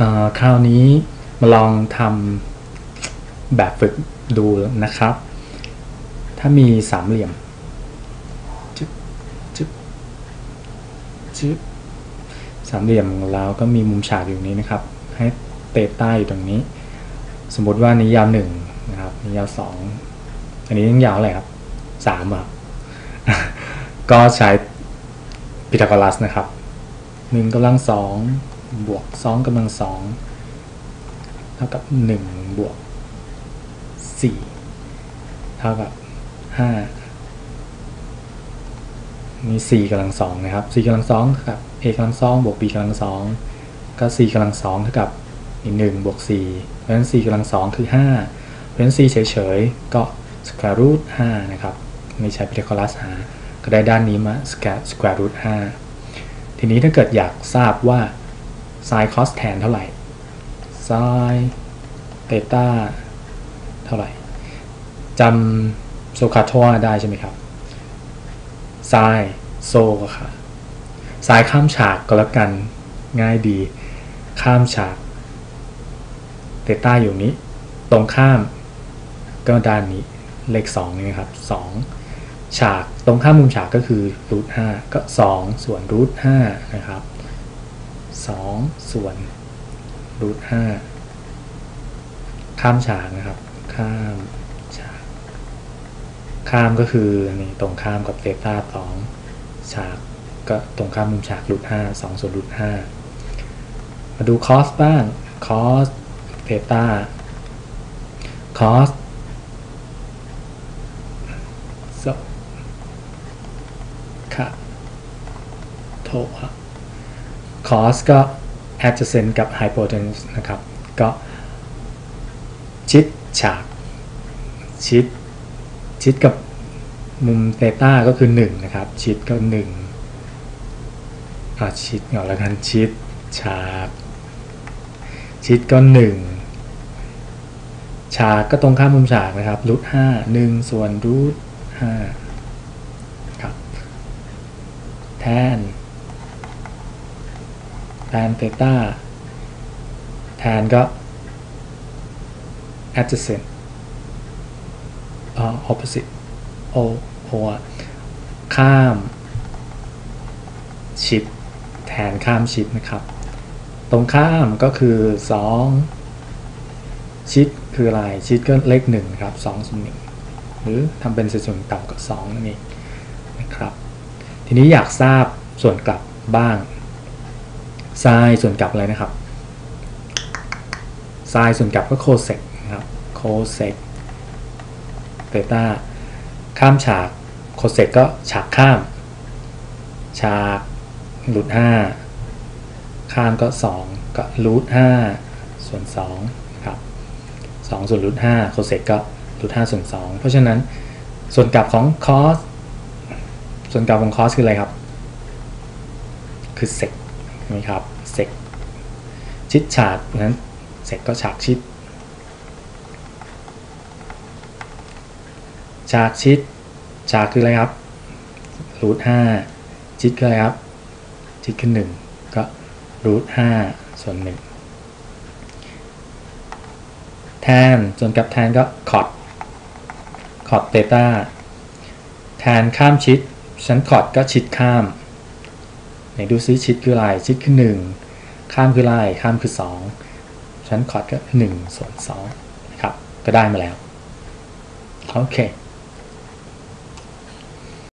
เอ่อคราวนี้มาลองทำแบบฝึกดูนะครับ ถ้ามีสามเหลี่ยมจึ๊บจึ๊บจึ๊บสามเหลี่ยมของเราก็มีมุมฉากอยู่นี้นะครับ ให้เตต้าอยู่ตรงนี้ สมมติว่านี้ยาวหนึ่งนะครับนี้ยาวสองอันนี้ยังยาวอะไรครับสามอะก็ใช้พีทาโกรัสนะครับหนึ่งกำลังสอง บวกสองกำลังสองเท่ากับหนึ่งบวกสี่เท่ากับห้ามีสี่กำลังสองนะครับสี่กำลังสองเท่ากับ a กำลังสองบวก b กำลังสองก็สี่กำลังสองเท่ากับอีกหนึ่งบวกสี่เพราะฉะนั้นสี่กำลังสองคือห้าเพราะฉะนั้น c เฉยๆ ก็ square root ห้านะครับ ไม่ใช้พีทาโกรัสหา ก็ได้ด้านนี้มา square root 5ทีนี้ถ้าเกิดอยากทราบว่า sin cos tan เท่าไหร่ sin theta เท่าไหร่จำโซคาโทวได้ใช่ไหมครับ sin โซก็ค่ะ sin ข้ามฉากก็แล้วกันง่ายดี ข้ามฉาก theta อยู่นี้ ตรงข้ามก็ด้านนี้เลข2นี่นะครับ2ฉากตรงข้ามมุมฉากก็คือรูท5ก็ 2 ส่วนรูท5นะครับ 2 ส่วนรูท5ข้ามฉากนะครับ ข้ามฉาก ข้ามก็คือนี่ตรงข้ามกับเตต้า2ฉากก็ตรงข้ามมุมฉากรูท5 2ส่วนรูท5มาดูคอสบ้างคอสเตต้าคอสค่ะโทอะ cos ก็ adjacent กับ hypotenuse นะครับ ก็ชิดฉาก ชิด ชิดกับมุมเตต้าก็คือ 1 นะครับ ชิดก็1อะชิดก่อนแล้วกันชิดฉาก ชิดก็ 1 ฉากก็ตรงข้ามมุมฉากนะครับรูทห้าหนึ่งส่วนรูทห้าครับแทน แทนเตต้าแทนก็ adjacent อ่า opposite โอโอข้ามชิดแทนข้ามชิดนะครับ ตรงข้ามก็คือ 2 ชิดคืออะไร ชิดก็เลข1ครับ2ส่วน1หรือทำเป็นเศษส่วนต่ำกับ2นั่นเองนะครับ ทีนี้อยากทราบส่วนกลับบ้าง ไซน์ส่วนกลับอะไรนะครับไซน์ส่วนกลับก็โคเซกนะครับโคเซกเตต้าข้ามฉากโคเซกก็ฉากข้าม ฉากรูท5ข้ามก็ 2 ก็รูท5ส่วน2นะครับ2ส่วนรูท5โคเซกก็รูท5ส่วน2 เพราะฉะนั้นส่วนกลับของคอสส่วนกลับของคอสคืออะไรครับ คือเซก ใช่ครับเซกชิดฉากนั้นเซกก็ฉากชิด ฉากชิด ฉากคืออะไรครับรูทห้าชิดคืออะไรครับ ชิดคือหนึ่งก็รูทห้าส่วนหนึ่งแทนส่วนกับแทนก็คอดคอดเตต้าแทนข้ามชิดชั้นคอดก็ชิดข้าม ไหนดูซิชิดคืออะไรชิดคือหนึ่งข้ามคืออะไรข้ามคือสองชั้นคอร์ดก็หนึ่งส่วนสองนะครับ ก็ได้มาแล้ว โอเค